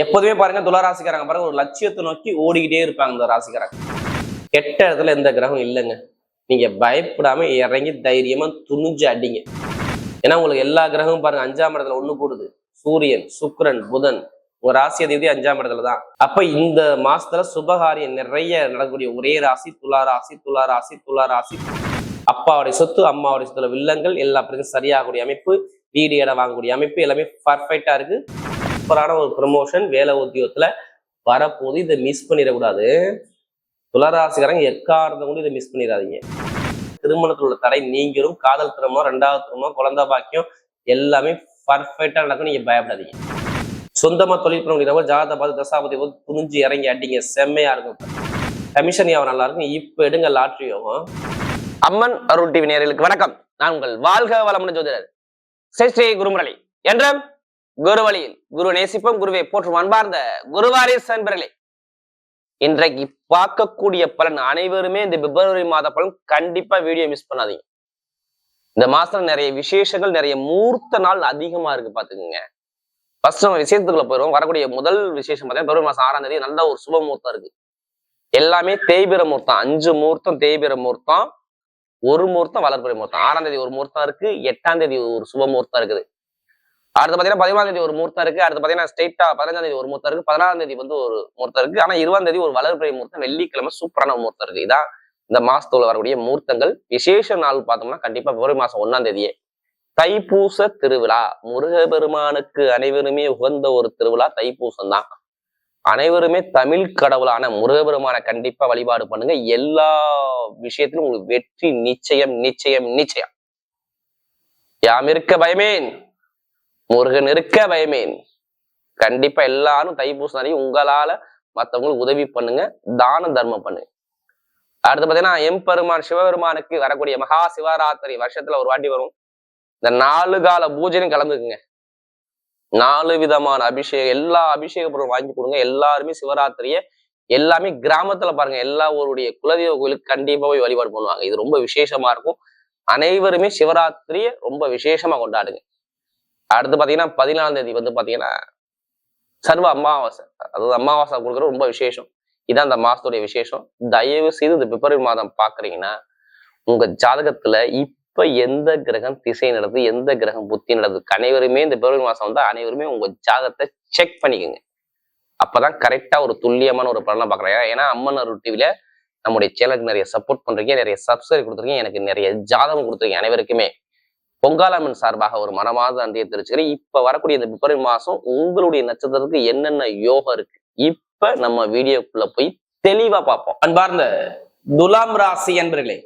எப்போதுமே பாருங்க துளராசிக்காரங்க பாருங்க ஒரு லட்சியத்தை நோக்கி ஓடிக்கிட்டே இருப்பாங்க இந்த ராசிக்காரங்க. கெட்ட இடத்துல எந்த கிரகம் இல்லைங்க. நீங்க பயப்படாம இறங்கி தைரியமா துணிஞ்சு அடிங்க. ஏன்னா உங்களுக்கு எல்லா கிரகமும் பாருங்க அஞ்சாம் இடத்துல ஒண்ணு கூடுது சூரியன் சுக்ரன் புதன் உங்க ராசி அதிபதி அஞ்சாம் இடத்துல தான். அப்ப இந்த மாசத்துல சுபகாரியம் நிறைய நடக்கக்கூடிய ஒரே ராசி துலா ராசி துலா ராசி துலா ராசி. அப்பாவுடைய சொத்து அம்மாவுடைய சொத்துல வில்லங்கள் எல்லா பேருக்கும் சரியாகக்கூடிய அமைப்பு வீடு இடம் வாங்கக்கூடிய அமைப்பு எல்லாமே பர்ஃபெக்டா இருக்கு. சூப்பரான ஒரு ப்ரமோஷன் வேலை உத்தியோகத்துல வரப்போது இதை மிஸ் பண்ணிடக்கூடாது. துளராசிக்காரங்க எக்காரணம் கூட இதை மிஸ் பண்ணிடாதீங்க. திருமணத்தில் உள்ள தடை நீங்கிரும் காதல் திருமணம் ரெண்டாவது திருமணம் குழந்தை பாக்கியம் எல்லாமே பர்ஃபெக்டா நடக்கும் நீங்க பயப்படாதீங்க. சொந்தமா தொழில் பண்ண முடியாத ஜாதகத்தை பார்த்து தசாபதி போது துணிஞ்சு இறங்கி அடிங்க செம்மையா இருக்கும். கமிஷன் யாவும் நல்லா இருக்கும். இப்ப எடுங்க லாட்ரி யோகம் அம்மன் அருள் டிவி நேயர்களுக்கு வணக்கம். நான் உங்கள் வாழ்க வளமுடன் ஜோதிடர். ஸ்ரீ ஸ்ரீ குருமுரளி. என்றும் குரு வழியில் குரு நேசிப்போம் குருவை போற்றும் அன்பார்ந்த குருவாரி சன்பர்களே இன்றைக்கு பார்க்கக்கூடிய பலன் அனைவருமே இந்த பிப்ரவரி மாத பலன் கண்டிப்பா வீடியோ மிஸ் பண்ணாதீங்க. இந்த மாசத்துல நிறைய விசேஷங்கள் நிறைய மூர்த்த நாள் அதிகமா இருக்கு பாத்துக்கோங்க ஃபர்ஸ்ட் நம்ம விசேஷத்துக்குள்ள போயிடும் வரக்கூடிய முதல் விசேஷம் பார்த்தீங்கன்னா பிப்ரவரி மாசம் ஆறாம் தேதி நல்ல ஒரு சுப முகூர்த்தம் இருக்கு. எல்லாமே தேய்பிர முகூர்த்தம். அஞ்சு முகூர்த்தம் தேய்பிர முகூர்த்தம். ஒரு முகூர்த்தம் வளர்ப்புறை முகூர்த்தம். ஆறாம் தேதி ஒரு முகூர்த்தம் இருக்கு. எட்டாம் தேதி ஒரு சுப முகூர்த்தம் இருக்குது. அடுத்து பாத்தீங்கன்னா பதிமூணாம் தேதி ஒரு முகூர்த்தம் இருக்கு. அடுத்து பாத்தீங்கன்னா ஸ்ட்ரெயிட்டா பதினஞ்சாம் தேதி ஒரு முகூர்த்தம் இருக்கு. பதினாறாம் தேதி வந்து ஒரு முகூர்த்தம் இருக்கு. ஆனா இருபதாம் தேதி ஒரு வளர்பிறை முகூர்த்தம். வெள்ளிக்கிழமை சூப்பரான முகூர்த்தம் இருக்கு. இதான் இந்த மாசத்துல வரக்கூடிய முகூர்த்தங்கள். விசேஷ நாள் பார்த்தோம்னா கண்டிப்பா பிப்ரவரி மாசம் ஒன்னாம் தேதியே. தைப்பூச திருவிழா. முருகபெருமானுக்கு அனைவருமே உகந்த ஒரு திருவிழா தைப்பூசம் தான். அனைவருமே தமிழ் கடவுளான முருகபெருமானை கண்டிப்பா வழிபாடு பண்ணுங்க. எல்லா விஷயத்திலும் உங்களுக்கு வெற்றி நிச்சயம் நிச்சயம் நிச்சயம். யாம் இருக்க பயமேன். முருகன் இருக்க பயமேன் கண்டிப்பா எல்லாரும் தைப்பூசம் அன்னைக்கு உங்களால மத்தவங்களுக்கு உதவி பண்ணுங்க தான தர்மம் பண்ணுங்க. அடுத்து பாத்தீங்கன்னா எம்பெருமான் சிவபெருமானுக்கு வரக்கூடிய மகா சிவராத்திரி வருஷத்துல ஒரு வாட்டி வரும். இந்த நாலு கால பூஜையும் கலந்துக்குங்க. நாலு விதமான அபிஷேகம் எல்லா அபிஷேக பொருளும் வாங்கி கொடுங்க. எல்லாருமே சிவராத்திரிய எல்லாமே கிராமத்துல பாருங்க எல்லா ஊருடைய குலதெய்வ கோயிலுக்கு கண்டிப்பா போய் வழிபாடு பண்ணுவாங்க. இது ரொம்ப விசேஷமா இருக்கும். அனைவருமே சிவராத்திரிய ரொம்ப விசேஷமா கொண்டாடுங்க. அடுத்து பாத்தீங்கன்னா பதினாலாம் தேதி வந்து பாத்தீங்கன்னா சர்வ அமாவாசை. அதாவது அமாவாசை கொடுக்குறது ரொம்ப விசேஷம். இதான் அந்த மாசத்துடைய விசேஷம். தயவு செய்து இந்த பிப்ரவரி மாதம் பாக்குறீங்கன்னா உங்க ஜாதகத்துல இப்ப எந்த கிரகம் திசை நடக்குது எந்த கிரகம் புத்தி நடக்குது அனைவருமே இந்த பிப்ரவரி மாசம் வந்து அனைவருமே உங்க ஜாதகத்தை செக் பண்ணிக்கோங்க. அப்பதான் கரெக்டா ஒரு துல்லியமான ஒரு பலனை பாக்குறேன் ஏன்னா அம்மன் அருள் டிவில நம்முடைய சேனலுக்கு நிறைய சப்போர்ட் பண்றீங்க நிறைய சப்ஸ்கிரைப் கொடுத்துருக்கீங்க எனக்கு நிறைய ஜாதகம் கொடுத்துருக்கீங்க அனைவருக்குமே. பொங்காலம்மன் சார்பாக ஒரு மனமாத நன்றியை தெரிவிச்சுக்கிறேன். இப்ப வரக்கூடிய இந்த பிப்ரவரி மாசம் உங்களுடைய நட்சத்திரத்துக்கு என்னென்ன யோகம் இருக்கு இப்ப நம்ம வீடியோக்குள்ள போய் தெளிவா பார்ப்போம். அன்பார்ந்த துலாம் ராசி என்பர்களே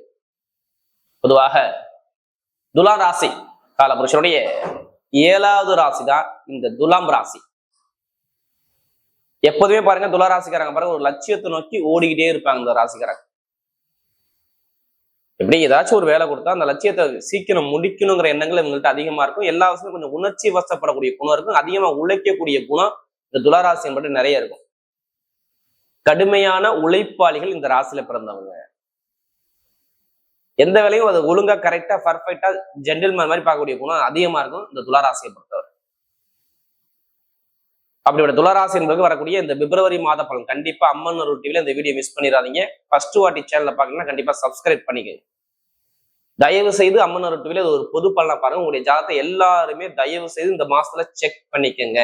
பொதுவாக துலாம் ராசி காலபுருஷனுடைய ஏழாவது ராசி தான் இந்த துலாம் ராசி. எப்போதுமே பாருங்க துலா ராசிக்காரங்க பாருங்க ஒரு லட்சியத்தை நோக்கி ஓடிக்கிட்டே இருப்பாங்க இந்த ராசிக்காரங்க. எப்படி ஏதாச்சும் ஒரு வேலை கொடுத்தா அந்த லட்சியத்தை சீக்கிரம் முடிக்கணுங்கிற எண்ணங்கள் இவங்கள்ட்ட அதிகமா இருக்கும். எல்லா விஷயமும் கொஞ்சம் உணர்ச்சி வசப்படக்கூடிய குணம் இருக்கும். அதிகமா உழைக்கக்கூடிய குணம் இந்த துளாராசி என்பது நிறைய இருக்கும். கடுமையான உழைப்பாளிகள் இந்த ராசியில பிறந்தவங்க. எந்த வேலையும் அது ஒழுங்கா கரெக்டா பர்ஃபெக்டா ஜென்டில்மேன் மாதிரி பார்க்கக்கூடிய குணம் அதிகமா இருக்கும் இந்த துளாராசியை பொறுத்தவரை. அப்படியோட துளராசி என்பதுக்கு வரக்கூடிய இந்த பிப்ரவரி மாத பலன். கண்டிப்பா அம்மன் ஒரு டிவில இந்த வீடியோ மிஸ் பண்ணிடாதீங்க. ஃபர்ஸ்ட் வாட்டி சேனல்ல பாக்கணும்னா கண்டிப்பா சப்ஸ்கிரைப் பண்ணிக்கோங்க. தயவு செய்து அம்மன் ஒரு டிவில ஒரு பொது பலனை பாருங்க. உங்களுடைய ஜாதத்தை எல்லாருமே தயவு செய்து இந்த மாசத்துல செக் பண்ணிக்கோங்க.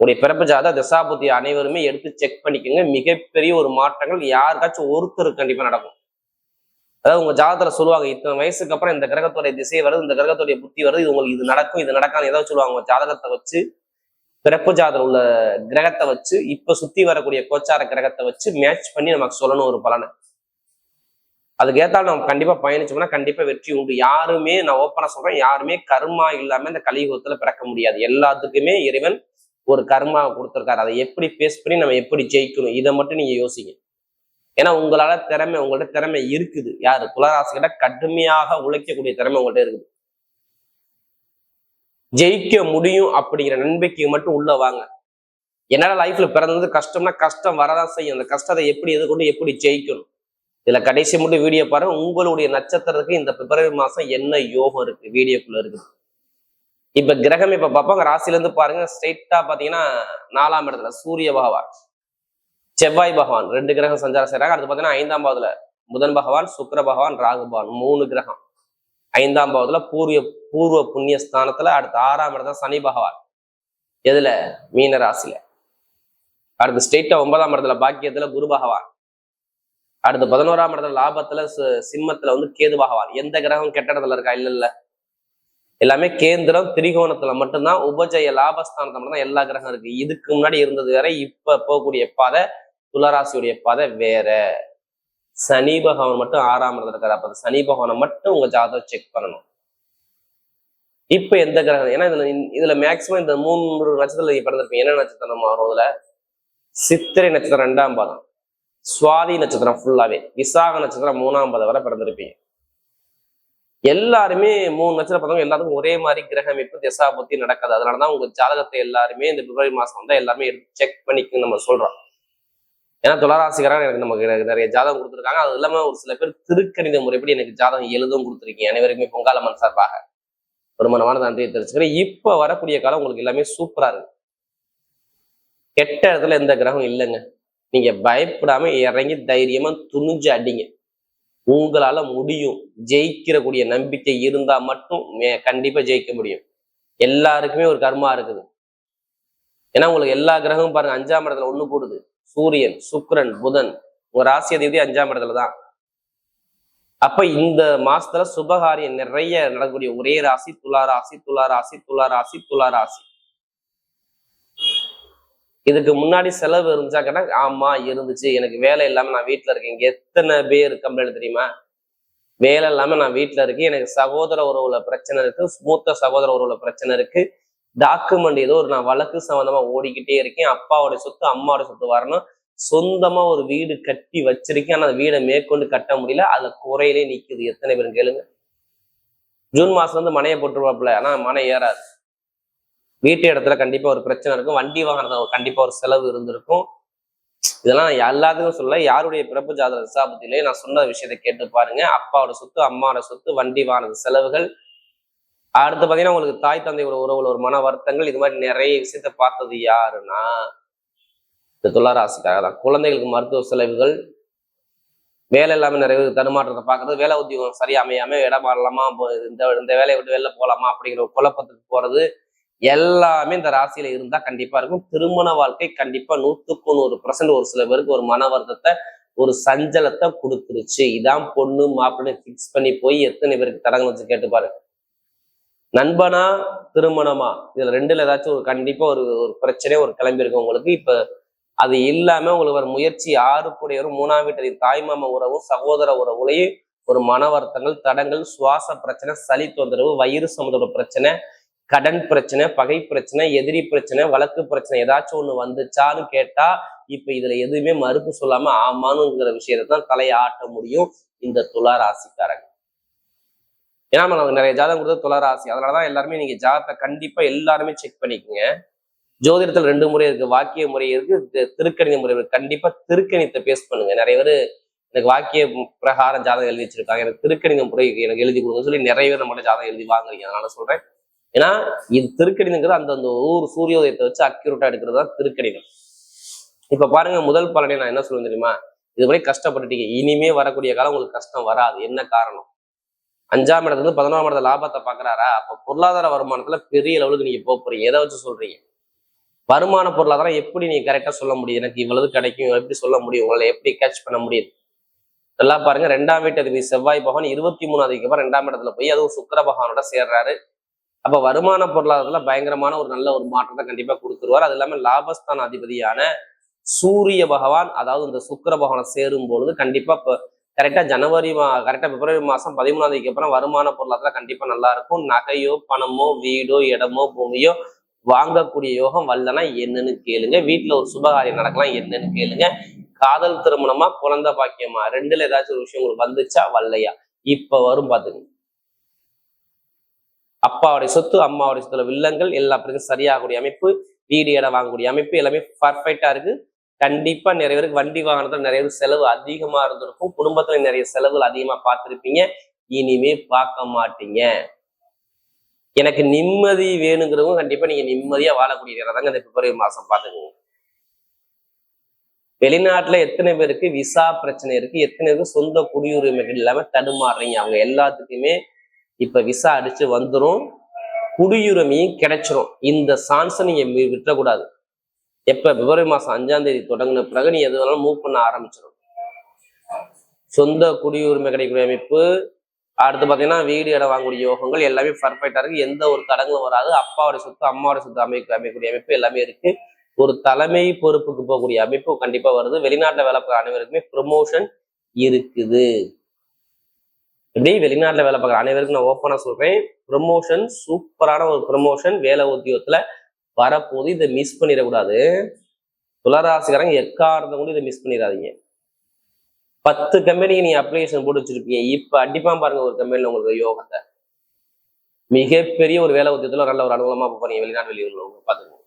உங்களுடைய பிறப்பு ஜாத திசாபுத்தி அனைவருமே எடுத்து செக் பண்ணிக்கோங்க. மிகப்பெரிய ஒரு மாற்றங்கள் யாருக்காச்சும் ஒருத்தருக்கு கண்டிப்பா நடக்கும். அதாவது உங்க ஜாதத்துல சொல்லுவாங்க இத்தனை வயசுக்கு அப்புறம் இந்த கிரகத்துடைய திசை வருது இந்த கிரகத்துடைய புத்தி வருது இது உங்களுக்கு இது நடக்கும் இது நடக்காது ஏதாவது சொல்லுவாங்க. உங்க ஜாதகத்தை வச்சு பிறப்பு ஜாதகம் உள்ள கிரகத்தை வச்சு இப்ப சுத்தி வரக்கூடிய கோச்சார கிரகத்தை வச்சு மேட்ச் பண்ணி நமக்கு சொல்லணும் ஒரு பலனை. அதுக்கு ஏத்தாலும் நம்ம கண்டிப்பா பயணிச்சோம்னா கண்டிப்பா வெற்றி உண்டு. யாருமே நான் ஓப்பனா சொல்றேன் யாருமே கர்மா இல்லாம இந்த கலியுகத்துல பிறக்க முடியாது. எல்லாத்துக்குமே இறைவன் ஒரு கர்மாவை கொடுத்துருக்காரு. அதை எப்படி பேஸ் பண்ணி நம்ம எப்படி ஜெயிக்கணும் இதை மட்டும் நீங்க யோசிங்க. ஏன்னா உங்களால திறமை உங்கள்ட்ட திறமை இருக்குது. யாரு? துளராசிகிட்ட கடுமையாக உழைக்கக்கூடிய திறமை உங்கள்ட்ட இருக்குது. ஜெயிக்க முடியும் அப்படிங்கிற நம்பிக்கை மட்டும் உள்ள வாங்க. என்னால லைஃப்ல பிறந்தது கஷ்டம்னா கஷ்டம் வரதான் செய்யும். அந்த கஷ்டத்தை எப்படி எதிர்கொண்டு எப்படி ஜெயிக்கணும்? இதுல கடைசி மட்டும் வீடியோ பாருங்க. உங்களுடைய நட்சத்திரத்துக்கு இந்த பிப்ரவரி மாசம் என்ன யோகம் இருக்கு? வீடியோக்குள்ள இருக்குது. இப்ப கிரகம் இப்ப பார்ப்பாங்க ராசில இருந்து பாருங்க. ஸ்ட்ரெயிட்டா பாத்தீங்கன்னா நாலாம் இடத்துல சூரிய பகவான் செவ்வாய் பகவான். ரெண்டு கிரகம் சஞ்சாரம் செய்யறாங்க அடுத்து பாத்தீங்கன்னா ஐந்தாம் பாவத்துல புதன் பகவான் சுக்கர பகவான் ராகு பகவான். மூணு கிரகம். ஐந்தாம் பாவத்துல பூர்வ பூர்வ புண்ணிய ஸ்தானத்துல அடுத்த ஆறாம் இடத்துல சனி பகவான். எதுல? மீன ராசியில. அடுத்து ஸ்ட்ரெயிட்டா ஒன்பதாம் இடத்துல பாக்கியத்துல குரு பகவான். அடுத்து பதினோராம் இடத்துல லாபத்துல சிம்மத்துல வந்து கேது பகவான். எந்த கிரகம் கெட்ட இடத்துல இருக்கா? இல்ல இல்ல. எல்லாமே கேந்திரம் திரிகோணத்துல மட்டும்தான் உபஜய லாபஸ்தானத்துல மட்டும்தான் எல்லா கிரகம் இருக்கு. இதுக்கு முன்னாடி இருந்தது வேற இப்ப போகக்கூடிய பாதை துளராசியுடைய பாதை வேற. சனி பகவான் மட்டும் ஆறாம் இடத்துல இருக்காரு. அப்ப சனி பகவானை மட்டும் உங்க ஜாதகம் செக் பண்ணணும். இப்ப எந்த கிரகம்? ஏன்னா இதுல இதுல மேக்சிமம் இந்த மூணு நட்சத்திரத்துல நீங்க பிறந்திருப்பீங்க. என்ன நட்சத்திரம் வரும் இதுல? சித்திரை நட்சத்திரம் ரெண்டாம் பாதம். சுவாதி நட்சத்திரம் ஃபுல்லாவே விசாக நட்சத்திரம் மூணாம் பாதம் வரை பிறந்திருப்பீங்க. எல்லாருமே மூணு நட்சத்திரம் பார்த்தவங்க எல்லாருக்கும் ஒரே மாதிரி கிரக அமைப்பு திசா புத்தி நடக்காது. அதனாலதான் உங்க ஜாதகத்தை எல்லாருமே இந்த பிப்ரவரி மாசம் வந்தா எல்லாருமே எடுத்து செக் பண்ணிக்கணும் நம்ம சொல்றோம். ஏன்னா துளராசிக்காரன் எனக்கு நமக்கு எனக்கு நிறைய ஜாதகம் கொடுத்துருக்காங்க. அது இல்லாம ஒரு சில பேர் திருக்கணித முறைப்படி எனக்கு ஜாதகம் எழுதும் கொடுத்துருக்கீங்க. அனைவருக்குமே பொங்காலம்மன் சார்பாக. பெருமனமான நன்றியை தெரிஞ்சுக்கிறேன் இப்ப வரக்கூடிய காலம் உங்களுக்கு எல்லாமே சூப்பரா இருக்கு. கெட்ட இடத்துல எந்த கிரகம் இல்லைங்க. நீங்க பயப்படாம இறங்கி தைரியமா துணிஞ்சு அடிங்க. உங்களால முடியும். ஜெயிக்கிற கூடிய நம்பிக்கை இருந்தா மட்டும் கண்டிப்பா ஜெயிக்க முடியும். எல்லாருக்குமே ஒரு கர்மா இருக்குது. ஏன்னா உங்களுக்கு எல்லா கிரகமும் பாருங்க அஞ்சாம் இடத்துல ஒண்ணு கூடுது சூரியன் சுக்ரன் புதன் உங்க ராசி அதிபதி அஞ்சாம் இடத்துல தான். அப்ப இந்த மாசத்துல சுபகாரியம் நிறைய நடக்கக்கூடிய ஒரே ராசி துலா ராசி துலா ராசி துலா ராசி துலா ராசி. இதுக்கு முன்னாடி செலவு இருந்துச்சா கேட்டா ஆமா இருந்துச்சு. எனக்கு வேலை இல்லாம நான் வீட்டுல இருக்கேன். இங்க எத்தனை பேர் கம்ப்ளைண்ட் தெரியுமா? வேலை இல்லாம நான் வீட்டுல இருக்கேன். எனக்கு சகோதர உறவுல பிரச்சனை இருக்கு. மூத்த சகோதர உறவுல பிரச்சனை இருக்கு. டாக்குமெண்ட் ஏதோ ஒரு நான் வழக்கு சம்மந்தமா ஓடிக்கிட்டே இருக்கேன். அப்பாவோட சொத்து அம்மாவோட சொத்து வரணும். சொந்தமா ஒரு வீடு கட்டி வச்சிருக்கேன். ஆனா அந்த வீடை மேற்கொண்டு கட்ட முடியல. அதுல குறையிலே நிக்குது. எத்தனை பேரும் கேளுங்க. ஜூன் மாசம் வந்து மனையை போட்டுருவாப்புல. ஆனா மனை ஏறாது. வீட்டு இடத்துல கண்டிப்பா ஒரு பிரச்சனை இருக்கும். வண்டி வாங்குறதுல கண்டிப்பா ஒரு செலவு இருந்திருக்கும். இதெல்லாம் நான் எல்லாத்துக்கும் சொல்ல யாருடைய பிறப்பு ஜாதக விசாபத்திலே நான் சொன்ன விஷயத்தை கேட்டு பாருங்க. அப்பாவோட சொத்து அம்மாவோட சொத்து வண்டி வாங்கினது செலவுகள் அடுத்து பாத்தீங்கன்னா உங்களுக்கு தாய் தந்தையோட உறவுல ஒரு மன வருத்தங்கள் இது மாதிரி நிறைய விஷயத்த பார்த்தது யாருன்னா இந்த துளாராசிக்காக தான். குழந்தைகளுக்கு மருத்துவ செலவுகள் வேலை இல்லாமல் நிறைய பேருக்கு தடுமாற்றத்தை பார்க்கறது வேலை உத்தியோகம் சரியா அமையாம இடம் மாறலாமா போ- இந்த இந்த வேலையை விட்டு வெளில போகலாமா அப்படிங்கிற குழப்பத்துக்கு போறது எல்லாமே இந்த ராசியில இருந்தா கண்டிப்பா இருக்கும். திருமண வாழ்க்கை கண்டிப்பா நூத்துக்கு நூறு பர்சன்ட் ஒரு சில பேருக்கு ஒரு மன வருத்தத்தை ஒரு சஞ்சலத்தை கொடுத்துருச்சு. இதான் பொண்ணு மாப்பிள்ளை ஃபிக்ஸ் பண்ணி போய் எத்தனை பேருக்கு தடங்கள் வச்சு கேட்டு நண்பனா திருமணமா? இதுல ரெண்டுல ஏதாச்சும் ஒரு கண்டிப்பா ஒரு ஒரு பிரச்சனை ஒரு கிளம்பி உங்களுக்கு. இப்ப அது இல்லாம உங்களுக்கு ஒரு முயற்சி ஆறு கூடியவரும் மூணாம் வீட்டில் தாய்மாம உறவும் சகோதர உறவுலையும் ஒரு மன வருத்தங்கள் தடங்கள் சுவாச பிரச்சனை சளி தொந்தரவு வயிறு சம்மந்தப்பட்ட பிரச்சனை கடன் பிரச்சனை பகை பிரச்சனை எதிரி பிரச்சனை வழக்கு பிரச்சனை ஏதாச்சும் ஒண்ணு வந்துச்சான்னு கேட்டா இப்ப இதுல எதுவுமே மறுப்பு சொல்லாம ஆமானுங்கிற விஷயத்தை தான் தலையை ஆட்ட முடியும் இந்த துலா ராசிக்காரங்க. ஏன்னா நமக்கு நிறைய ஜாதகம் கொடுத்தது துளராசி ராசி. அதனாலதான் எல்லாருமே நீங்க ஜாதகத்தை கண்டிப்பா எல்லாருமே செக் பண்ணிக்கோங்க. ஜோதிடத்தில் ரெண்டு முறை இருக்கு வாக்கிய முறை இருக்கு திருக்கணித முறை இருக்கு. கண்டிப்பா திருக்கணித்தை பேஸ் பண்ணுங்க. நிறைய பேர் எனக்கு வாக்கிய பிரகாரம் ஜாதகம் எழுதி வச்சிருக்காங்க. எனக்கு திருக்கணித முறை எனக்கு எழுதி கொடுங்க சொல்லி நிறைய பேர் நம்மளோட ஜாதகம் எழுதி வாங்குறீங்க. அதனால சொல்றேன். ஏன்னா இது திருக்கணிதங்கிறது அந்தந்த ஊர் சூரியோதயத்தை வச்சு அக்யூரேட்டா எடுக்கிறது தான் திருக்கணிதம். இப்ப பாருங்க முதல் பலனை நான் என்ன சொல்லுவேன் தெரியுமா? இதுவரை கஷ்டப்பட்டுட்டீங்க. இனிமே வரக்கூடிய காலம் உங்களுக்கு கஷ்டம் வராது. என்ன காரணம்? அஞ்சாம் இடத்துல இருந்து பதினோராம் இடத்துல லாபத்தை பாக்குறாரா? அப்ப பொருளாதார வருமானத்துல பெரிய லெவலுக்கு நீங்க போக போறீங்க. எதை வச்சு சொல்றீங்க? வருமான பொருளாதாரம் எப்படி நீங்க கரெக்டா சொல்ல முடியும்? எனக்கு இவ்வளவு கிடைக்கும். எப்படி சொல்ல முடியும்? உங்களை எப்படி கேட்ச் பண்ண முடியுது நல்லா பாருங்க. ரெண்டாம் வீட்டு அதிபதி செவ்வாய் பகவான் இருபத்தி மூணு அப்புறம் ரெண்டாம் இடத்துல போய் அதுவும் சுக்கர பகவானோட சேர்றாரு. அப்ப வருமான பொருளாதாரத்துல பயங்கரமான ஒரு நல்ல ஒரு மாற்றத்தை கண்டிப்பா கொடுத்துருவார். அது இல்லாம லாபஸ்தான அதிபதியான சூரிய பகவான் அதாவது இந்த சுக்கிர பகவானை சேரும் பொழுது கண்டிப்பா கரெக்டாக கரெக்டா ஜனவரி மா கரெக்டா பிப்ரவரி மாதம் பதிமூணாம் தேதிக்கு அப்புறம் வருமான பொருளாதாரம் கண்டிப்பா நல்லா இருக்கும். நகையோ பணமோ வீடோ இடமோ பூமியோ வாங்கக்கூடிய யோகம் வரலன்னா என்னன்னு கேளுங்க. வீட்டுல ஒரு சுபகாரியம் நடக்கலாம் என்னன்னு கேளுங்க. காதல் திருமணமா குழந்தை பாக்கியமா ரெண்டுல ஏதாச்சும் ஒரு விஷயம் உங்களுக்கு வந்துச்சா? வரலையா? இப்ப வரும் பாத்துங்க. அப்பாவுடைய சொத்து அம்மாவுடைய சொத்துல வில்லங்கள் எல்லா பேருக்கும் சரியாகக்கூடிய அமைப்பு வீடு இடம் வாங்கக்கூடிய அமைப்பு எல்லாமே பர்ஃபெக்டா இருக்கு. கண்டிப்பா நிறைய பேருக்கு வண்டி வாகனத்துல நிறைய பேர் செலவு அதிகமா இருந்திருக்கும். குடும்பத்துல நிறைய செலவுகள் அதிகமா பார்த்துருப்பீங்க. இனிமே பார்க்க மாட்டீங்க. எனக்கு நிம்மதி வேணுங்கிறவங்க கண்டிப்பா நீங்க நிம்மதியா வாழக்கூடிய நேரம் தாங்க இந்த பிப்ரவரி மாசம் பாத்துக்கோங்க வெளிநாட்டுல எத்தனை பேருக்கு விசா பிரச்சனை இருக்கு எத்தனை பேருக்கு சொந்த குடியுரிமை இல்லாம தடுமாறுறீங்க. அவங்க எல்லாத்துக்குமே இப்ப விசா அடிச்சு வந்துரும். குடியுரிமையும் கிடைச்சிரும். இந்த சான்ஸை நீங்க வி- விட்டுறக்கூடாது. எப்ப பிப்ரவரி மாதம் அஞ்சாம் தேதி தொடங்கின பிறகு நீ எது வேணாலும் மூவ் பண்ண ஆரம்பிச்சிடும் சொந்த குடியுரிமை கிடைக்கக்கூடிய அமைப்பு அடுத்து பாத்தீங்கன்னா வீடு இடம் வாங்கக்கூடிய யோகங்கள் எல்லாமே பர்ஃபெக்டாக இருக்கு. எந்த ஒரு தடங்களும் வராது. அப்பாவோட சொத்து அம்மாவோட சொத்து அமைக்க அமைக்கக்கூடிய அமைப்பு எல்லாமே இருக்கு. ஒரு தலைமை பொறுப்புக்கு போகக்கூடிய அமைப்பு கண்டிப்பா வருது. வெளிநாட்டில் வேலை பார்க்குற அனைவருக்குமே ப்ரொமோஷன் இருக்குது. இப்படி வெளிநாட்டுல வேலை பார்க்குற அனைவருக்கும் நான் ஓப்பனா சொல்றேன். ப்ரொமோஷன் சூப்பரான ஒரு ப்ரொமோஷன் வேலை உத்தியோகத்துல வரப்போது இதை மிஸ் பண்ணிடக்கூடாது. துளராசிக்காரங்க எக்காரணத்தை கூட இதை மிஸ் பண்ணிடாதீங்க. பத்து கம்பெனிக்கு நீங்க அப்ளிகேஷன் போட்டு வச்சிருப்பீங்க இப்ப அடிப்பான் பாருங்க ஒரு கம்பெனில உங்களுக்கு யோகத்தை. மிகப்பெரிய ஒரு வேலை உத்தியத்துல நல்ல ஒரு அனுகூலமா போறீங்க வெளிநாட்டு வெளியூர்ல உங்க பாத்துக்கோங்க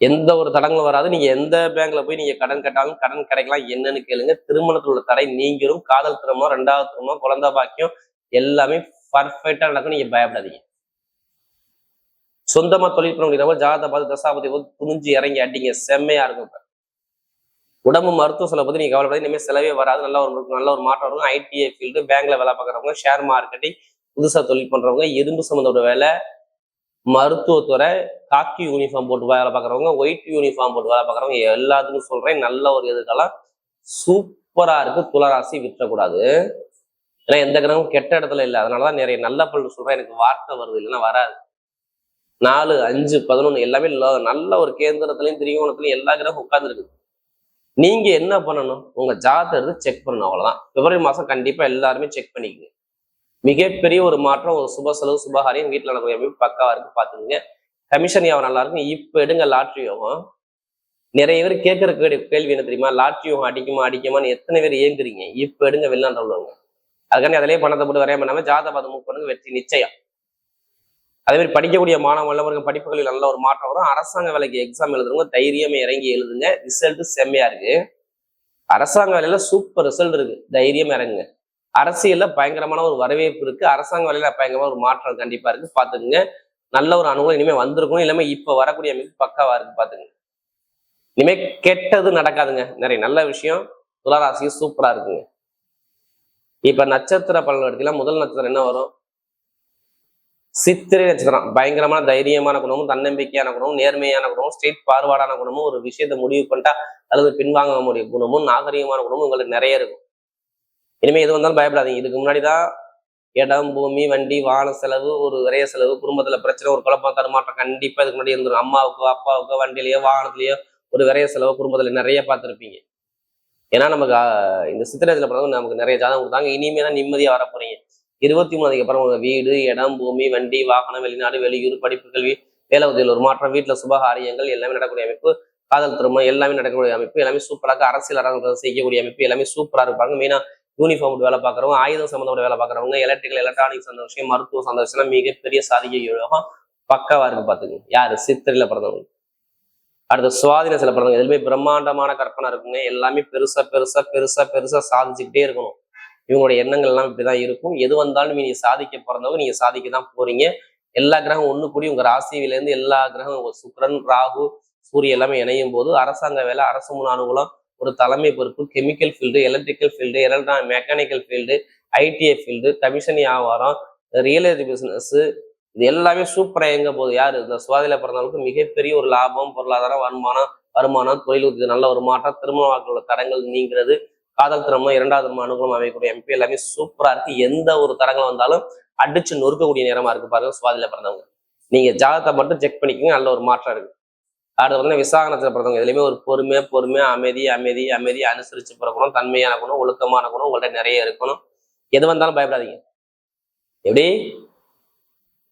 எந்த ஒரு தடங்களும் வராது. நீங்க எந்த பேங்க்ல போய் நீங்க கடன் கட்டாலும் கடன் கிடைக்கலாம். என்னன்னு கேளுங்க. திருமணத்தில் உள்ள தடை நீங்கிரும். காதல் திருமணம் ரெண்டாவது திருமணம் குழந்தை பாக்கியம் எல்லாமே பர்ஃபெக்டா நடக்கும். நீங்க பயப்படாதீங்க. சொந்தமா தொழில் பண்ண முடியாத ஜாதகத்தை பாது தசாபதி துணிஞ்சு இறங்கி அடிங்க. செம்மையா இருக்கும் இப்ப. உடம்பு மருத்துவ செலவு பத்தி நீங்க கவலைப்படாது இனிமேல் செலவே வராது. நல்ல ஒரு நல்ல ஒரு மாற்றம் இருக்கும். ஐடிஐ ஃபீல்டு பேங்க்ல வேலை பார்க்குறவங்க ஷேர் மார்க்கெட்டிங் புதுசா தொழில் பண்றவங்க இரும்பு சம்மந்தோட வேலை மருத்துவத்துறை காக்கி யூனிஃபார்ம் போட்டு வேலை பார்க்குறவங்க ஒயிட் யூனிஃபார்ம் போட்டு வேலை பார்க்குறவங்க எல்லாத்துக்கும் சொல்றேன். நல்ல ஒரு எதிர்காலம் சூப்பரா இருக்கு. துளராசி விற்றக்கூடாது. ஏன்னா எந்த கிரகமும் கெட்ட இடத்துல இல்லை. அதனாலதான் நிறைய நல்ல பலன் சொல்றேன். எனக்கு வார்த்தை வருது. இல்லைன்னா வராது. நாலு அஞ்சு பதினொன்று எல்லாமே நல்ல ஒரு கேந்திரத்துலயும் திரிகோணத்துலையும் எல்லா கிரகம் உட்காந்துருக்குது நீங்க என்ன பண்ணணும்? உங்க ஜாத எடுத்து செக் பண்ணணும் அவ்வளவுதான். பிப்ரவரி மாசம் கண்டிப்பா எல்லாருமே செக் பண்ணிக்கங்க. மிகப்பெரிய ஒரு மாற்றம் ஒரு சுப செலவு சுபகாரியம் வீட்டுல நடக்கிற அமைப்பு பக்காவா இருக்கு பாத்துக்கங்க. கமிஷன் யாவும் நல்லா இருக்கும். இப்ப எடுங்க லாட்ரி யோகம் நிறைய பேர் கேட்கற கேள்வி கேள்வி என்ன தெரியுமா? லாட்ரி யோகம் அடிக்குமா அடிக்குமான்னு எத்தனை பேர் ஏங்குறீங்க? இப்ப எடுங்க வெளிநாட்டு உள்ளவங்க. அதுக்காண்டி அதிலேயே பணத்தை போட்டு வரைய பண்ணாம ஜாதக பாதம் மூக்கு பண்ணுங்க வெற்றி நிச்சயம். அதே மாதிரி படிக்கக்கூடிய மாணவ மாணவர்கள் படிப்புகளில் நல்ல ஒரு மாற்றம் வரும். அரசாங்க வேலைக்கு எக்ஸாம் எழுதுறவங்க தைரியமே இறங்கி எழுதுங்க. ரிசல்ட் செம்மையா இருக்கு. அரசாங்க வேலையில சூப்பர் ரிசல்ட் இருக்கு. தைரியம் இறங்குங்க. அரசியல்ல பயங்கரமான ஒரு வரவேற்பு இருக்கு. அரசாங்க வேலையில பயங்கரமான ஒரு மாற்றம் கண்டிப்பா இருக்கு. பாத்துக்குங்க நல்ல ஒரு அனுகூலம் இனிமே வந்திருக்கும் இல்லாம இப்ப வரக்கூடிய அமைப்பு பக்காவா இருக்கு. பாத்துங்க இனிமே கெட்டது நடக்காதுங்க. நிறைய நல்ல விஷயம். துளராசியும் சூப்பரா இருக்குங்க. இப்ப நட்சத்திர பலன் எடுத்தீங்கன்னா முதல் நட்சத்திரம் என்ன வரும்? சித்திரை நட்சத்திரம். பயங்கரமான தைரியமான குணமும் தன்னம்பிக்கையான குணமும் நேர்மையான குணமும் ஸ்ட்ரெயிட் பார்வாடான குணமும் ஒரு விஷயத்தை முடிவு பண்ணிட்டா அல்லது பின்வாங்க முடிய குணமும் நாகரிகமான குணமும் உங்களுக்கு நிறைய இருக்கும். இனிமேல் எது வந்தாலும் பயப்படாதீங்க. இதுக்கு முன்னாடி தான் இடம் பூமி வண்டி வாகன செலவு ஒரு விரைய செலவு குடும்பத்தில் பிரச்சனை ஒரு குழப்பம் தருமாற்றம் கண்டிப்பாக இதுக்கு முன்னாடி இருந்துடும் அம்மாவுக்கோ அப்பாவுக்கோ வண்டியிலயோ வாகனத்திலேயோ ஒரு விரைய செலவு குடும்பத்தில் நிறைய பார்த்துருப்பீங்க. ஏன்னா நமக்கு இந்த சித்திரத்தில் பிறகு நமக்கு நிறைய ஜாதகம் கொடுத்தாங்க. இனிமே தான் நிம்மதியாக வர போறீங்க இருபத்தி மூணு அப்புறம் உங்க வீடு இடம் பூமி வண்டி வாகனம் வெளிநாடு வெளியூர் படிப்பு கல்வி வேலை உதவியில் ஒரு மாற்றம் வீட்டுல சுபகாரியங்கள் எல்லாமே நடக்கக்கூடிய அமைப்பு. காதல் திருமணம் எல்லாமே நடக்கக்கூடிய அமைப்பு. எல்லாமே சூப்பராக அரசியல் அரங்கம் செய்யக்கூடிய அமைப்பு. எல்லாமே சூப்பரா இருப்பாங்க. மெயினா யூனிஃபார்ம் வேலை பார்க்குறவங்க ஆயுதம் சம்மந்தப்பட்ட வேலை பார்க்குறவங்க எலக்ட்ரிக்கல் எலக்ட்ரானிக் சந்தோஷம் விஷயம் மருத்துவ சார்ந்த விஷயம் மிகப்பெரிய சாதிக்க யோகம் பக்காவா இருக்கு பாத்துக்கோங்க. யாரு? சித்திரையில பிறந்தவங்க. அடுத்த சுவாதின பிறந்தவங்க. எதுவுமே பிரம்மாண்டமான கற்பனை இருக்குங்க. எல்லாமே பெருசா பெருசா பெருசா பெருசா சாதிச்சுக்கிட்டே இருக்கணும். இவங்களுடைய எண்ணங்கள்லாம் இப்படி இப்படிதான் இருக்கும். எது வந்தாலும் நீங்க சாதிக்க பிறந்தவங்க நீங்க சாதிக்க தான் போறீங்க. எல்லா கிரகம் ஒண்ணு கூடி உங்க ராசியிலேருந்து எல்லா கிரகம் சுக்கரன் ராகு சூரியன் எல்லாமே இணையும் போது அரசாங்க வேலை அரசு முன் அனுகூலம் ஒரு தலைமை பொறுப்பு chemical field electrical field electro mechanical field ITI field commission வியாபாரம் ரியல் எஸ்டேட் பிசினஸ் இது எல்லாமே சூப்பராக எங்க போகுது. யார்? இந்த சுவாதியில பிறந்தவங்களுக்கு மிகப்பெரிய ஒரு லாபம் பொருளாதாரம் வருமானம் வருமானம் தொழில் நல்ல ஒரு மாற்றம் திருமண வாழ்க்கையில் உள்ள தடங்கள் நீங்கிறது. காதல் திருமணம் இரண்டாவது திருமணம் அனுகூலம் அமையக்கூடிய எம்பி எல்லாமே சூப்பரா இருக்கு. எந்த ஒரு தரங்களும் வந்தாலும் அடிச்சு நொறுக்கக்கூடிய நேரமா இருக்கு பாருங்க சுவாதியில பிறந்தவங்க. நீங்க ஜாதகத்தை மட்டும் செக் பண்ணிக்கோங்க நல்ல ஒரு மாற்றம் இருக்கு. அடுத்து வந்து விசாகனத்தில் பிறந்தவங்க இதுலயுமே ஒரு பொறுமை பொறுமை அமைதி அமைதி அமைதி அனுசரிச்சு பிறக்கணும் தன்மையான குணம் ஒழுக்கமான குணம் உங்கள்ட்ட நிறைய இருக்கணும். எது வந்தாலும் பயப்படாதீங்க. எப்படி?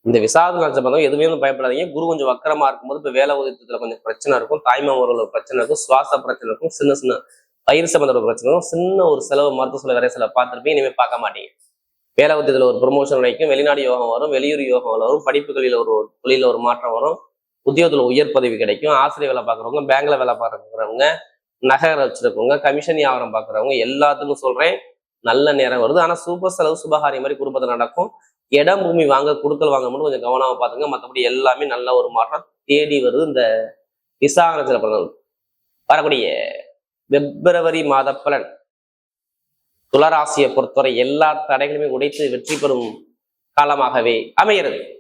இந்த விசாக நட்சத்திரம் பிறந்தவங்க எதுவுமே வந்து பயப்படாதீங்க. குரு கொஞ்சம் வக்கரமா இருக்கும்போது இப்போ வேலை உதயத்துல கொஞ்சம் பிரச்சனை இருக்கும் தாய்மா பிரச்சனை இருக்கும் சுவாச பிரச்சனை இருக்கும் சின்ன சின்ன பயிர் சம்பந்தப்பட்ட பிரச்சனை சின்ன ஒரு செலவு மருத்துவ செலவு வேற செலவு பார்த்துருப்பீங்க இனிமேல் பார்க்க மாட்டீங்க. வேலை உத்தியத்தில் ஒரு ப்ரொமோஷன் கிடைக்கும் வெளிநாடு யோகம் வரும் வெளியூர் யோகம் வரும் படிப்புகளில் ஒரு தொழிலில் ஒரு மாற்றம் வரும் உத்தியோகத்தில் உயர் பதவி கிடைக்கும் ஆசிரியர் வேலை பார்க்குறவங்க பேங்க்ல வேலை பார்க்குறவங்க நகர வச்சிருக்கவங்க கமிஷன் வியாபாரம் பார்க்குறவங்க எல்லாத்துக்கும் சொல்கிறேன் நல்ல நேரம் வருது. ஆனால் சூப்பர் செலவு சுபகாரியம் மாதிரி குடும்பத்தில் நடக்கும். இடம் பூமி வாங்க கொடுக்கல் வாங்க மட்டும் கொஞ்சம் கவனமாக பார்த்துங்க. மற்றபடி எல்லாமே நல்ல ஒரு மாற்றம் தேடி வருது இந்த விசாகரத்தில் பிறந்தவர்கள் வரக்கூடிய பிப்ரவரி மாத பலன். துளராசியை பொறுத்தவரை எல்லா தடைகளையுமே உடைத்து வெற்றி பெறும் காலமாகவே அமைகிறது.